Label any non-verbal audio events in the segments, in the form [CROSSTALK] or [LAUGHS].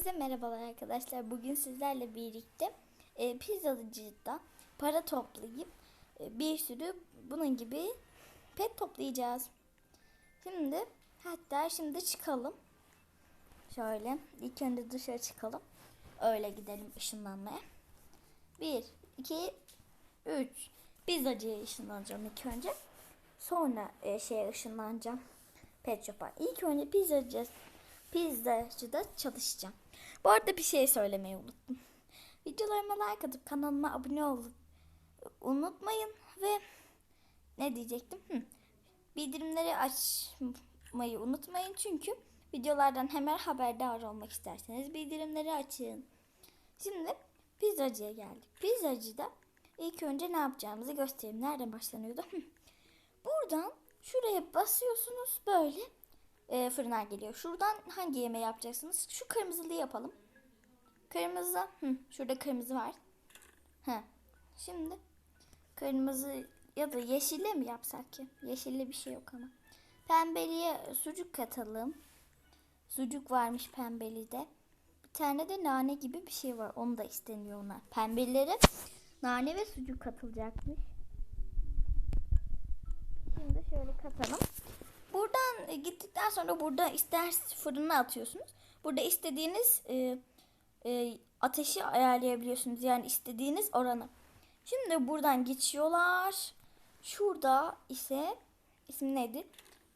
Hepinize merhabalar arkadaşlar. Bugün sizlerle birlikte e, pizzacıda para toplayıp e, bir sürü bunun gibi pet toplayacağız. Şimdi hatta şimdi çıkalım. Şöyle ilk önce dışarı çıkalım. Öyle gidelim ışınlanmaya. 1, 2, 3. Pizzacıya ışınlanacağım ilk önce. Sonra e, şeye ışınlanacağım. Pet Shop'a. İlk önce pizzacı, pizzacıda çalışacağım. Bu arada bir şey söylemeyi unuttum. Videolarıma like atıp kanalıma abone olun. Unutmayın ve ne diyecektim? Hı. Bildirimleri açmayı unutmayın çünkü videolardan hemen haberdar olmak isterseniz bildirimleri açın. Şimdi pizzacıya geldik. Pizzacıda ilk önce ne yapacağımızı göstereyim. Nereden başlanıyordu? Buradan şuraya basıyorsunuz böyle e, fırına geliyor. Şuradan hangi yemeği yapacaksınız? Şu kırmızılı yapalım. Kırmızı. Hı, şurada kırmızı var. Hı. Şimdi kırmızı ya da yeşille mi yapsak ki? Yeşille bir şey yok ama. Pembeliye sucuk katalım. Sucuk varmış pembeli de. Bir tane de nane gibi bir şey var. Onu da isteniyor ona. Pembelilere nane ve sucuk katılacakmış. Şimdi şöyle katalım. E, gittikten sonra burada ister fırına atıyorsunuz. Burada istediğiniz e, e, ateşi ayarlayabiliyorsunuz. Yani istediğiniz oranı. Şimdi buradan geçiyorlar. Şurada ise isim neydi?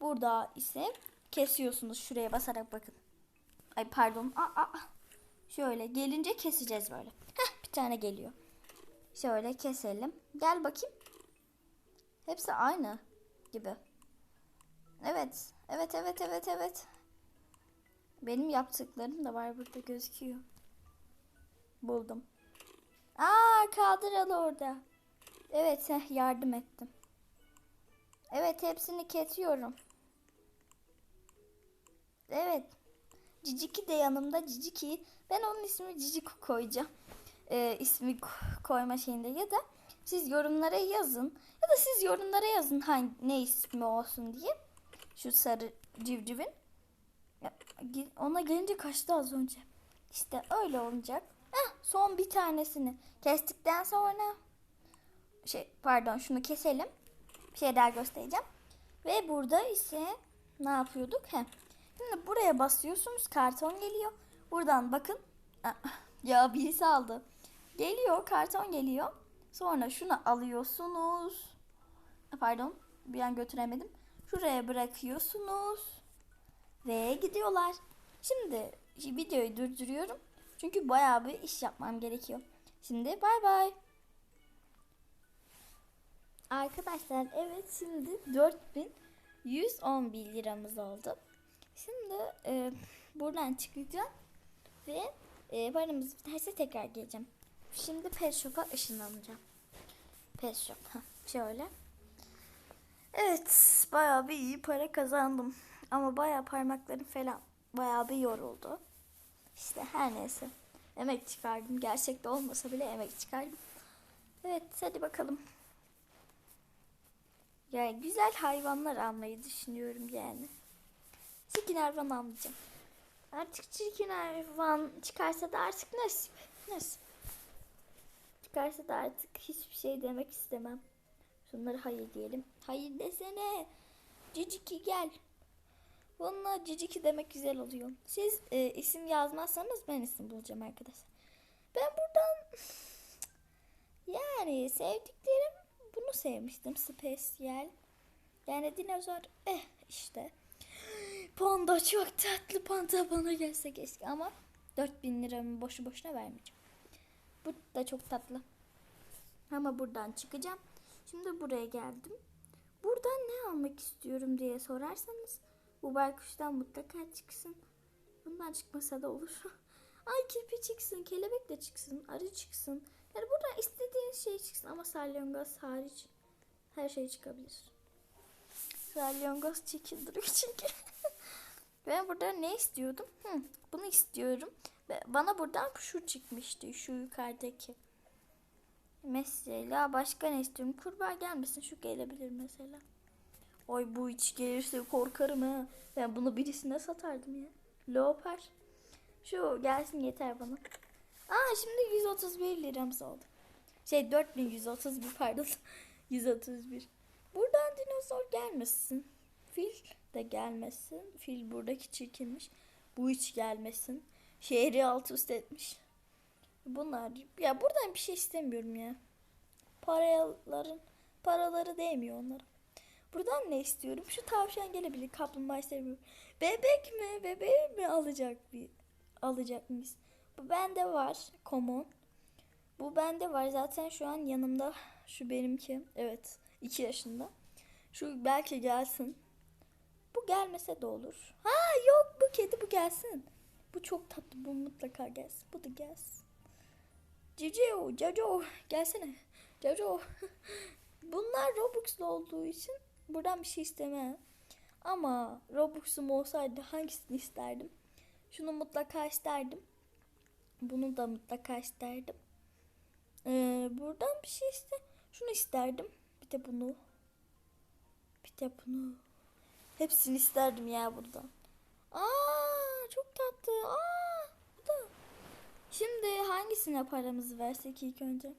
Burada ise kesiyorsunuz. Şuraya basarak bakın. Ay pardon. Aa, aa. Şöyle gelince keseceğiz böyle. Heh, bir tane geliyor. Şöyle keselim. Gel bakayım. Hepsi aynı gibi. Evet. Evet evet evet evet. Benim yaptıklarım da var burada gözüküyor. Buldum. Aa kaldıralı orada. Evet heh, yardım ettim. Evet hepsini kesiyorum. Evet. Ciciki de yanımda Ciciki. Ben onun ismini Ciciku koyacağım. Ee, ismi koyma şeyinde ya da siz yorumlara yazın. Ya da siz yorumlara yazın hangi ne ismi olsun diye. Şu sarı civcivin. Ona gelince kaçtı az önce. İşte öyle olacak. Heh, son bir tanesini kestikten sonra şey pardon şunu keselim. Bir şey daha göstereceğim. Ve burada ise ne yapıyorduk? He. Şimdi buraya basıyorsunuz karton geliyor. Buradan bakın. Ya birisi aldı. Geliyor karton geliyor. Sonra şunu alıyorsunuz. Pardon bir an götüremedim. Şuraya bırakıyorsunuz. Ve gidiyorlar. Şimdi videoyu durduruyorum. Çünkü bayağı bir iş yapmam gerekiyor. Şimdi bay bay. Arkadaşlar evet şimdi 4111 liramız oldu. Şimdi e, buradan çıkacağım ve e, paramız biterse tekrar geleceğim. Şimdi Pet Shop'a ışınlanacağım. Pet Shop. şöyle. Evet bayağı bir iyi para kazandım. Ama bayağı parmaklarım falan bayağı bir yoruldu. İşte her neyse. Emek çıkardım. Gerçekte olmasa bile emek çıkardım. Evet hadi bakalım. Yani güzel hayvanlar almayı düşünüyorum yani. Çirkin hayvan almayacağım. Artık çirkin hayvan çıkarsa da artık nasip. Nasip. Çıkarsa da artık hiçbir şey demek istemem. Şunları hayır diyelim. Hayır desene. Ciciki gel. Bununla ciciki demek güzel oluyor. Siz e, isim yazmazsanız ben isim bulacağım arkadaşlar. Ben buradan yani sevdiklerim bunu sevmiştim. Spesiyel. Yani dinozor eh işte. Panda çok tatlı panda bana gelse keşke ama 4000 liramı boşu boşuna vermeyeceğim. Bu da çok tatlı. Ama buradan çıkacağım. Şimdi buraya geldim. Buradan ne almak istiyorum diye sorarsanız bu baykuştan mutlaka çıksın. Bundan çıkmasa da olur. [LAUGHS] Ay kirpi çıksın, kelebek de çıksın, arı çıksın. Yani buradan istediğiniz şey çıksın ama salyangoz hariç her şey çıkabilir. Salyangoz çirkin duruyor çünkü. [LAUGHS] ben burada ne istiyordum? Hı, bunu istiyorum. Bana buradan şu çıkmıştı, şu yukarıdaki. Mesela başka ne istiyorum? Kurbağa gelmesin. Şu gelebilir mesela. Ay bu hiç gelirse korkarım ha. Ben bunu birisine satardım ya. Leopar. Şu gelsin yeter bana. Aa şimdi 131 liramız oldu. Şey 4131 pardon. [LAUGHS] 131. Buradan dinozor gelmesin. Fil de gelmesin. Fil buradaki çirkinmiş. Bu hiç gelmesin. Şehri alt üst etmiş. Bunlar ya buradan bir şey istemiyorum ya. Paraların paraları değmiyor onlara. Buradan ne istiyorum? Şu tavşan gelebilir. Kaplumbağa istemiyorum. Bebek mi? Bebeği mi alacak bir alacak mıyız? Bu bende var. Common. Bu bende var. Zaten şu an yanımda. Şu benimki. Evet. 2 yaşında. Şu belki gelsin. Bu gelmese de olur. Ha yok bu kedi bu gelsin. Bu çok tatlı. Bu mutlaka gelsin. Bu da gelsin. Cicio, Caco gelsene. Caco. Bunlar Robux'lu olduğu için buradan bir şey istemem. Ama Robux'um olsaydı hangisini isterdim? Şunu mutlaka isterdim. Bunu da mutlaka isterdim. Ee, buradan bir şey iste. Şunu isterdim. Bir de bunu. Bir de bunu. Hepsini isterdim ya buradan. Aa çok tatlı. Aa hangisine paramızı versek ilk önce?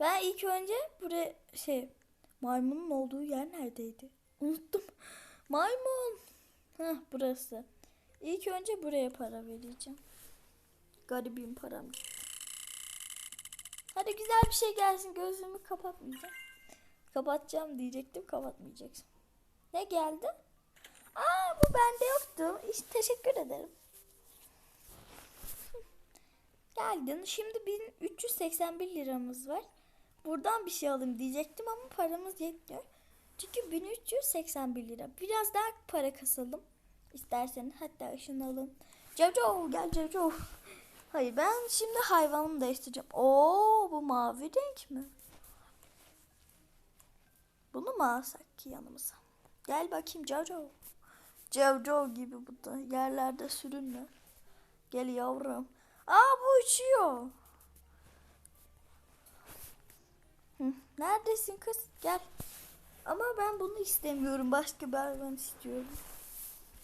Ben ilk önce buraya şey maymunun olduğu yer neredeydi? Unuttum. [LAUGHS] Maymun. Heh burası. İlk önce buraya para vereceğim. Garibim param. Hadi güzel bir şey gelsin. Gözümü kapatmayacağım. Kapatacağım diyecektim. Kapatmayacaksın. Ne geldi? Aa bu bende yoktu. İşte teşekkür ederim. Geldin. Şimdi 1381 liramız var. Buradan bir şey alayım diyecektim ama paramız yetmiyor. Çünkü 1381 lira. Biraz daha para kasalım. İsterseniz hatta ışınalım. Caco gel Caco. Hayır ben şimdi hayvanımı değiştireceğim. Oo bu mavi renk mi? Bunu mu alsak ki yanımıza? Gel bakayım Caco. Caco gibi bu da yerlerde sürünme. Gel yavrum. Aa bu uçuyor. Neredesin kız? Gel. Ama ben bunu istemiyorum. Başka bir hayvan istiyorum.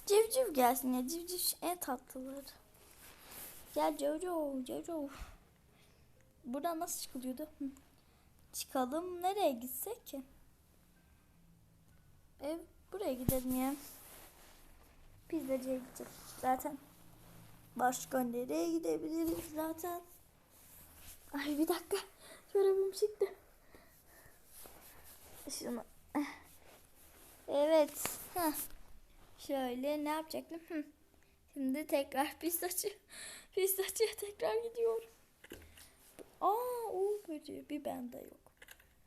Civciv gelsin ya. Civciv en tatlıları. Gel Jojo, Jojo. Buradan nasıl çıkılıyordu? Hı. Çıkalım. Nereye gitsek ki? Ev buraya gidelim ya. Pizzacıya gideceğiz. Zaten başka nereye gidebiliriz zaten? Ay bir dakika. Çorabım çıktı. Şunu. Evet. Heh. Şöyle ne yapacaktım? Şimdi tekrar pistacı. Pistacıya tekrar gidiyorum. Aa o böceği bir bende yok.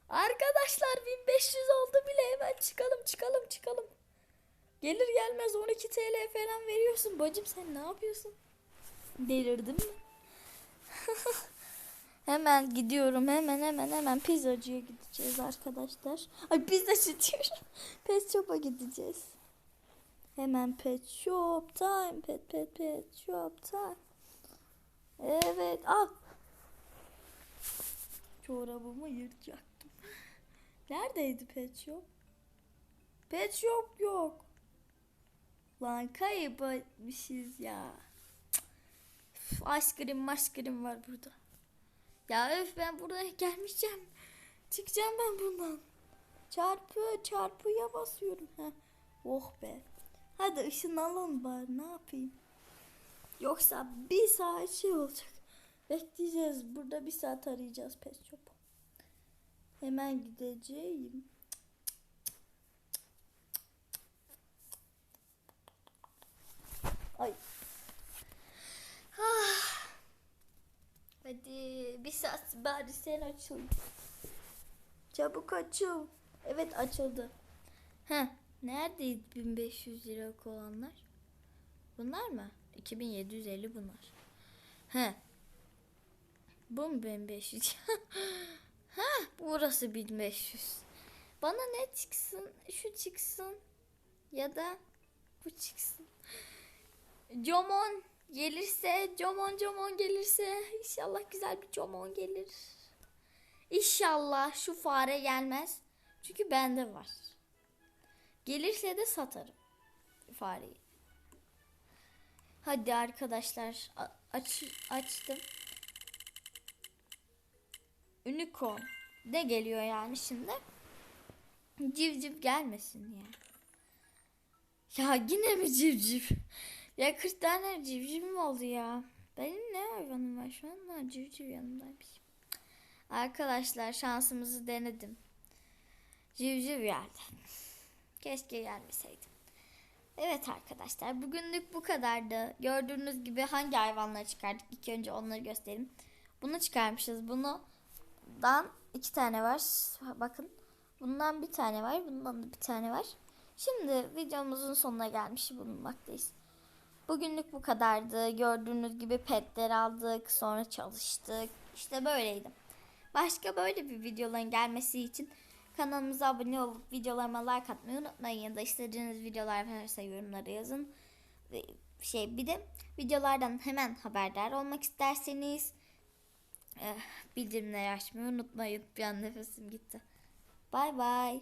Arkadaşlar 1500 oldu bile hemen çıkalım çıkalım çıkalım. Gelir gelmez 12 TL falan veriyorsun. Bacım sen ne yapıyorsun? Delirdin mi? [LAUGHS] hemen gidiyorum hemen hemen hemen pizzacıya gideceğiz arkadaşlar. Ay pizzacı diyorum. [LAUGHS] Pet shop'a gideceğiz. Hemen pet shop time pet pet pet shop time. Evet al. Çorabımı yırtacaktım. [LAUGHS] Neredeydi pet shop? Pet shop yok. Lan kaybetmişiz ya. Üf, aşkrim maşkrim var burada. Ya öf ben buraya gelmeyeceğim. Çıkacağım ben bundan. Çarpı çarpıya basıyorum. Heh. Oh be. Hadi ışınlanalım bari ne yapayım. Yoksa bir saat şey olacak. Bekleyeceğiz. Burada bir saat arayacağız pet shop. Hemen gideceğim. Ay. Ah. Hadi bir saat bari sen açıl. Çabuk açıl. Evet açıldı. Heh. Neredeydi 1500 lira olanlar? Bunlar mı? 2750 bunlar. He. Bu mu 1500? [LAUGHS] ha, burası 1500. Bana ne çıksın? Şu çıksın. Ya da bu çıksın. Comon gelirse, Comon Comon gelirse inşallah güzel bir Comon gelir. İnşallah şu fare gelmez. Çünkü bende var. Gelirse de satarım fareyi. Hadi arkadaşlar aç açtım. Unicorn. Ne geliyor yani şimdi? Civciv gelmesin ya. Ya yine mi civciv? Ya 40 tane civciv mi oldu ya? Benim ne hayvanım var şu an? Ha, civciv yanımdaymış. Arkadaşlar şansımızı denedim. Civciv geldi. Keşke gelmeseydim. Evet arkadaşlar bugünlük bu kadardı. Gördüğünüz gibi hangi hayvanları çıkardık? İlk önce onları göstereyim. Bunu çıkarmışız. Bundan iki tane var. Bakın. Bundan bir tane var. Bundan da bir tane var. Şimdi videomuzun sonuna gelmiş bulunmaktayız. Bugünlük bu kadardı. Gördüğünüz gibi petler aldık. Sonra çalıştık. İşte böyleydi. Başka böyle bir videoların gelmesi için kanalımıza abone olup videolarıma like atmayı unutmayın. Ya da istediğiniz videolar varsa yorumlara yazın. Şey bir de videolardan hemen haberdar olmak isterseniz eh, bildirimleri açmayı unutmayın. Bir an nefesim gitti. Bay bay.